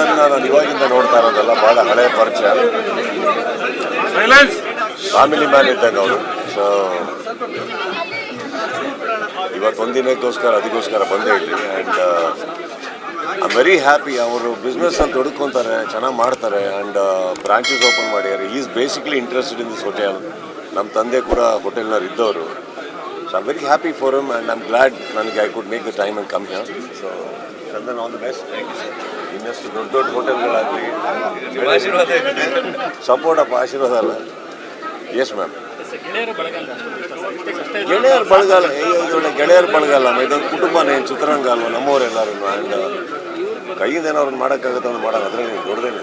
ಅವ್ರನ್ನ ನಾನು ಇವಾಗಿಂದ ನೋಡ್ತಾ ಇರೋದಲ್ಲ ಭಾಳ ಹಳೆಯ ಪರಿಚಯ. ಫ್ಯಾಮಿಲಿ ಮ್ಯಾನ್ ಇದ್ದಂಗೆ ಅವರು. ಸೊ ಇವತ್ತು ಒಂದಿನಕ್ಕೋಸ್ಕರ ಅದಕ್ಕೋಸ್ಕರ ಬಂದೇ ಇಲ್ಲಿ ಆ್ಯಂಡ್ ಐ ವೆರಿ ಹ್ಯಾಪಿ ಅವರು ಬಿಸ್ನೆಸ್ ಅಂತ ಹುಡುಕೊಂತಾರೆ ಚೆನ್ನಾಗಿ ಮಾಡ್ತಾರೆ. ಆ್ಯಂಡ್ ಬ್ರಾಂಚಸ್ ಓಪನ್ ಮಾಡಿದ್ದಾರೆ is basically interested in this hotel ನಮ್ಮ ತಂದೆ ಕೂಡ ಹೋಟೆಲ್ನವ್ರು ಇದ್ದವರು so I'm very happy for him and I'm glad ನನಗೆ I could make the time and come here so Chandan all the best ಇನ್ನಷ್ಟು ದೊಡ್ಡ ದೊಡ್ಡ ಹೋಟೆಲ್ಗಳಾಗಲಿ ಸಪೋರ್ಟ್ ಅಪ್ಪ ಆಶೀರ್ವಾದ ಅಲ್ಲ. ಎಸ್ ಮ್ಯಾಮ್ ಗೆಳೆಯರ ಬಳಗಾಲ ಇದೊಳ್ಳೆ ಗೆಳೆಯರ ಬಳಗಾಲ ಇದೊಂದು ಕುಟುಂಬನೇ ಚಿತ್ರರಂಗ ಅಲ್ವಾ? ನಮ್ಮವರೆಲ್ಲರೂ ಆ್ಯಂಡ್ ಕೈಯಿಂದ ಏನೋ ಅವ್ರನ್ನ ಮಾಡೋಕ್ಕಾಗತ್ತೆ ಅಂತ ಮಾಡೋದು ಅದರಲ್ಲಿ ದೊಡ್ಡದೇನೆ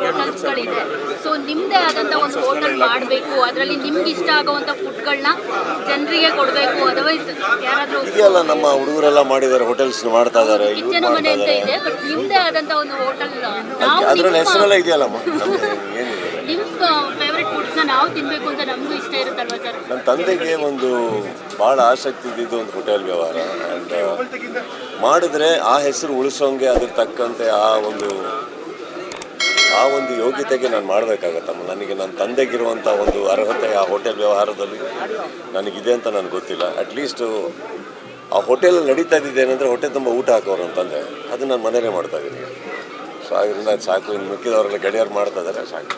ಹೋಟೆಲ್ಸ್ಗಳಿದೆ. ಸೊ ನಿಮ್ಮದೇ ಆದಂಥ ಒಂದು ಹೋಟೆಲ್ ಮಾಡಬೇಕು. ಅದರಲ್ಲಿ ನಿಮ್ಗೆ ಇಷ್ಟ ಆಗುವಂಥ ಫುಡ್ಗಳನ್ನ ಜನರಿಗೆ ಕೊಡಬೇಕು. ಅದರ್ವೈಸ್ ಯಾರಾದರೂ ಇದೆಯಲ್ಲ ನಮ್ಮ ಹುಡುಗರೆಲ್ಲ ಮಾಡಿದ್ದಾರೆ ಹೋಟೆಲ್ಸ್ ಮಾಡ್ತಾ ಇದ್ದಾರೆ ಇವ್ರು ಕಿಚನ್ ಮನೆ ಅಂತ ಇದೆ ಬಟ್ ನಿಮ್ಮದೇ ಆದಂಥ ಒಂದು ಹೋಟೆಲ್ ಅದರಲ್ಲಿ ಹೆಸರೆಲ್ಲ ಇದೆಯಲ್ಲ ನಮ್ದು ಏನಿದೆ? ನಿಮ್ಮ ಫೇವ್ರೆಟ್ ಫುಡ್ಸ್ನ ಅಂತ ನಮಗೂ ಇಷ್ಟ ಇರುತ್ತಲ್ವಾ ಸರ್? ನನ್ನ ತಂದೆಗೆ ಒಂದು ಭಾಳ ಆಸಕ್ತಿ ಇದ್ದಿದ್ದು ಒಂದು ಹೋಟೆಲ್ ವ್ಯವಹಾರ. ಆ್ಯಂಡ್ ಮಾಡಿದ್ರೆ ಆ ಹೆಸರು ಉಳಿಸೋಂಗೆ ಅದ್ರ ತಕ್ಕಂತೆ ಆ ಒಂದು ಆ ಒಂದು ಯೋಗ್ಯತೆಗೆ ನಾನು ಮಾಡಬೇಕಾಗತ್ತಮ್ಮ ನನಗೆ ನನ್ನ ತಂದೆಗಿರುವಂಥ ಒಂದು ಅರ್ಹತೆ ಆ ಹೋಟೆಲ್ ವ್ಯವಹಾರದಲ್ಲಿ ನನಗಿದೆ ಅಂತ ನನಗೆ ಗೊತ್ತಿಲ್ಲ. ಅಟ್ಲೀಸ್ಟು ಆ ಹೋಟೆಲ್ ನಡೀತಾ ಇದ್ದಿದ್ದು ಏನಂದರೆ ಹೊಟ್ಟೆ ತುಂಬ ಊಟ ಹಾಕೋರು ಅಂತಂದೆ ತಂದೆ. ಅದು ನಾನು ಮನೇಲೇ ಮಾಡ್ತಾ ಇದ್ದೀನಿ. ಸೊ ಅದರಿಂದ ಸಾಕು, ಇನ್ನು ಮಿಕ್ಕಿದವರೆಲ್ಲ ಗೆಳೆಯರು ಮಾಡ್ತಾ ಇದ್ದಾರೆ, ಸಾಕು.